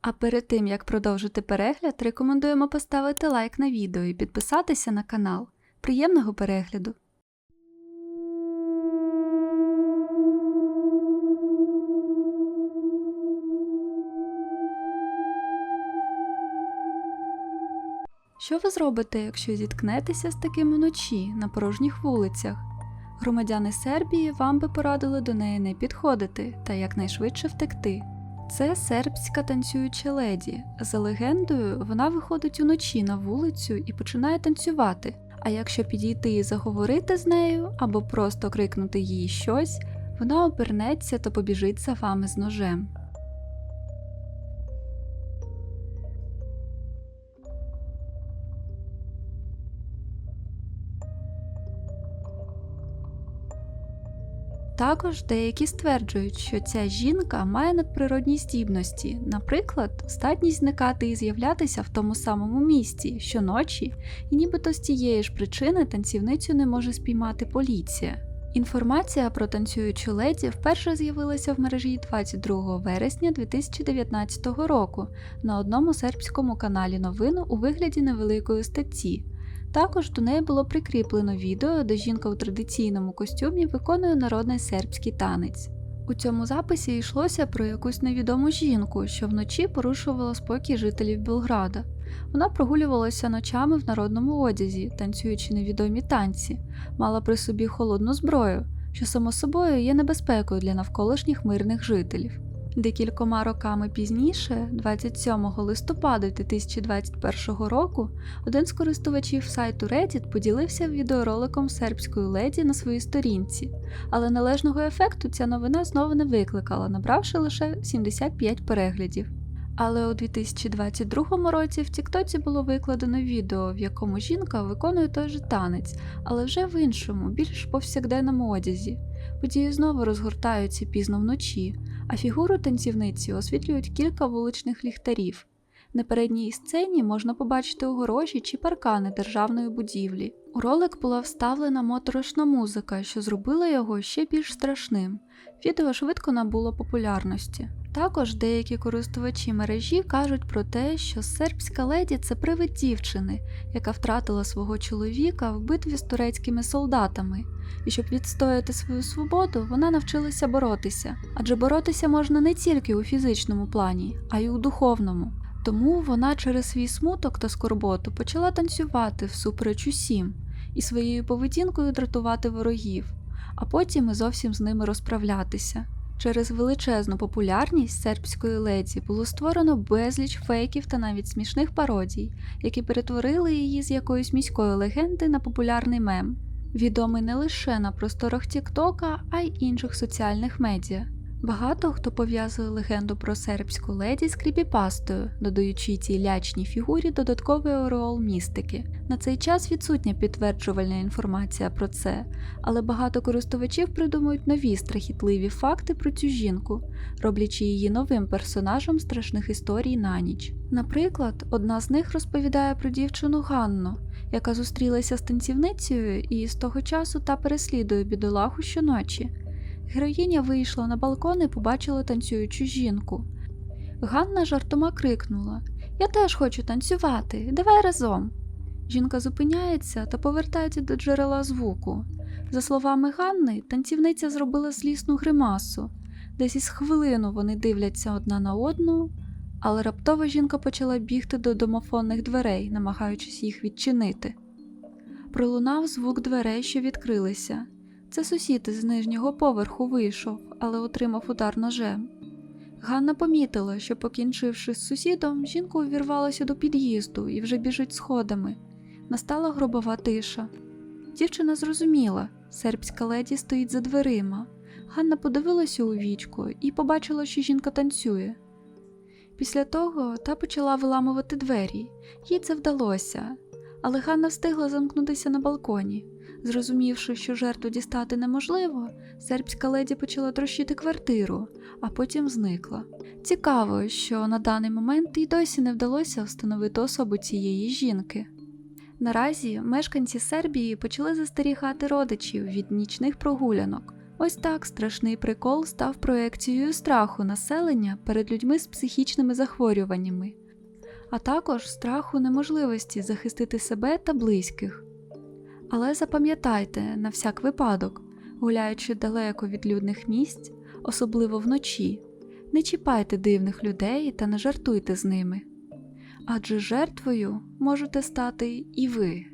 А перед тим як продовжити перегляд, рекомендуємо поставити лайк на відео і підписатися на канал. Приємного перегляду! Що ви зробите, якщо зіткнетеся з таким уночі на порожніх вулицях? Громадяни Сербії вам би порадили до неї не підходити та якнайшвидше втекти. Це сербська танцююча леді. За легендою, вона виходить уночі на вулицю і починає танцювати. А якщо підійти і заговорити з нею або просто крикнути їй щось, вона обернеться та побіжить за вами з ножем. Також деякі стверджують, що ця жінка має надприродні здібності, наприклад, здатність зникати і з'являтися в тому самому місці щоночі, і нібито з тієї ж причини танцівницю не може спіймати поліція. Інформація про танцюючу леді вперше з'явилася в мережі 22 вересня 2019 року на одному сербському каналі новин у вигляді невеликої статті. Також до неї було прикріплено відео, де жінка у традиційному костюмі виконує народний сербський танець. У цьому записі йшлося про якусь невідому жінку, що вночі порушувала спокій жителів Белграда. Вона прогулювалася ночами в народному одязі, танцюючи невідомі танці, мала при собі холодну зброю, що само собою є небезпекою для навколишніх мирних жителів. Декількома роками пізніше, 27 листопада 2021 року, один з користувачів сайту Reddit поділився відеороликом сербської леді на своїй сторінці, але належного ефекту ця новина знову не викликала, набравши лише 75 переглядів. Але у 2022 році в Тіктоці було викладено відео, в якому жінка виконує той же танець, але вже в іншому, більш повсякденному одязі. Події знову розгортаються пізно вночі, а фігуру танцівниці освітлюють кілька вуличних ліхтарів. На передній сцені можна побачити огорожі чи паркани державної будівлі. У ролик була вставлена моторошна музика, що зробила його ще більш страшним. Відео швидко набуло популярності. Також деякі користувачі мережі кажуть про те, що сербська леді це привид дівчини, яка втратила свого чоловіка в битві з турецькими солдатами, і щоб відстояти свою свободу, вона навчилася боротися. Адже боротися можна не тільки у фізичному плані, а й у духовному. Тому вона через свій смуток та скорботу почала танцювати всупереч усім і своєю поведінкою дратувати ворогів, а потім і зовсім з ними розправлятися. Через величезну популярність сербської леді було створено безліч фейків та навіть смішних пародій, які перетворили її з якоїсь міської легенди на популярний мем, відомий не лише на просторах Тіктока, а й інших соціальних медіа. Багато хто пов'язує легенду про сербську леді з кріпіпастою, додаючи цій лячній фігурі додатковий ореол містики. На цей час відсутня підтверджувальна інформація про це, але багато користувачів придумують нові страхітливі факти про цю жінку, роблячи її новим персонажем страшних історій на ніч. Наприклад, одна з них розповідає про дівчину Ганну, яка зустрілася з танцівницею, і з того часу та переслідує бідолаху щоночі. Героїня вийшла на балкон і побачила танцюючу жінку. Ганна жартома крикнула: Я теж хочу танцювати, давай разом. Жінка зупиняється та повертається до джерела звуку. За словами Ганни, танцівниця зробила злісну гримасу. Десь із хвилину вони дивляться одна на одну, але раптово жінка почала бігти до домофонних дверей, намагаючись їх відчинити. Пролунав звук дверей, що відкрилися. Це сусід з нижнього поверху вийшов, але отримав удар ножем. Ганна помітила, що, покінчивши з сусідом, жінка увірвалася до під'їзду і вже біжить сходами. Настала гробова тиша. Дівчина зрозуміла, сербська леді стоїть за дверима. Ганна подивилася у вічко і побачила, що жінка танцює. Після того та почала виламувати двері, їй це вдалося, але Ганна встигла замкнутися на балконі. Зрозумівши, що жертву дістати неможливо, сербська леді почала трощити квартиру, а потім зникла. Цікаво, що на даний момент і досі не вдалося встановити особу цієї жінки. Наразі мешканці Сербії почали застерігати родичів від нічних прогулянок, Ось так страшний прикол став проекцією страху населення перед людьми з психічними захворюваннями, а також страху неможливості захистити себе та близьких. Але запам'ятайте на всяк випадок, гуляючи далеко від людних місць, особливо вночі, не чіпайте дивних людей та не жартуйте з ними. Адже жертвою можете стати і ви.